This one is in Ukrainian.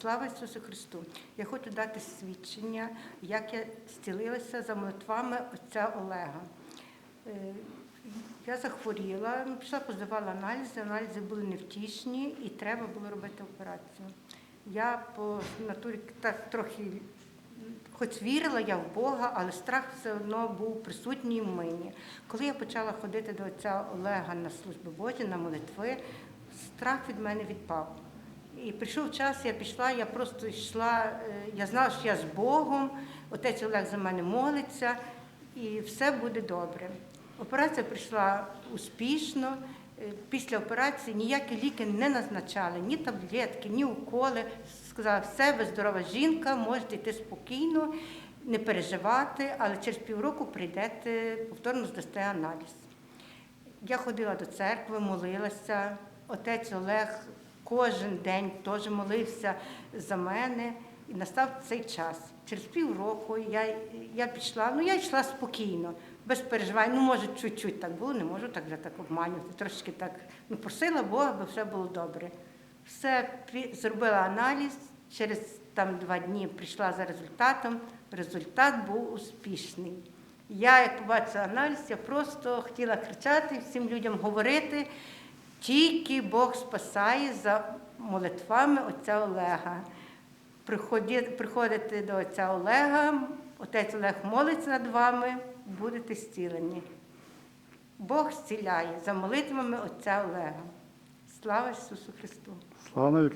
Слава Ісусу Христу! Я хочу дати свідчення, як я зцілилася за молитвами отця Олега. Е, Я захворіла, пішла, поздавала аналізи, аналізи були невтішні і треба було робити операцію. Я по натурі так трохи, хоч вірила я в Бога, але страх все одно був присутній в мені. Коли я почала ходити до отця Олега на служби Божі, на молитви, страх від мене відпав. І прийшов час, я пішла, я просто йшла, е, я знала, що я з Богом, отець Олег за мене молиться, і все буде добре. Операція прийшла успішно. Е, Після операції ніякі ліки не назначали, ні таблетки, ні уколи. Сказали, все, ви здорова жінка, можете йти спокійно, не переживати, але через півроку прийдете, повторно здасте аналіз. Я ходила до церкви, молилася. Отець Олег кожен день теж молився за мене. І настав цей час. Через півроку я, я пішла, ну я йшла спокійно, без переживань. Ну, може, чуть-чуть так було, не можу так вже так обманювати. Трошки так ну, просила Бога, аби все було добре. Все зробила аналіз, через там два дні прийшла за результатом. Результат був успішний. Я, як побачила аналіз, я просто хотіла кричати, всім людям говорити, тільки Бог спасає за молитвами отця Олега. приходити до отця Олега, отець Олег молиться над вами, будете зцілені. Бог зціляє за молитвами отця Олега. Слава Ісусу Христу! Слава.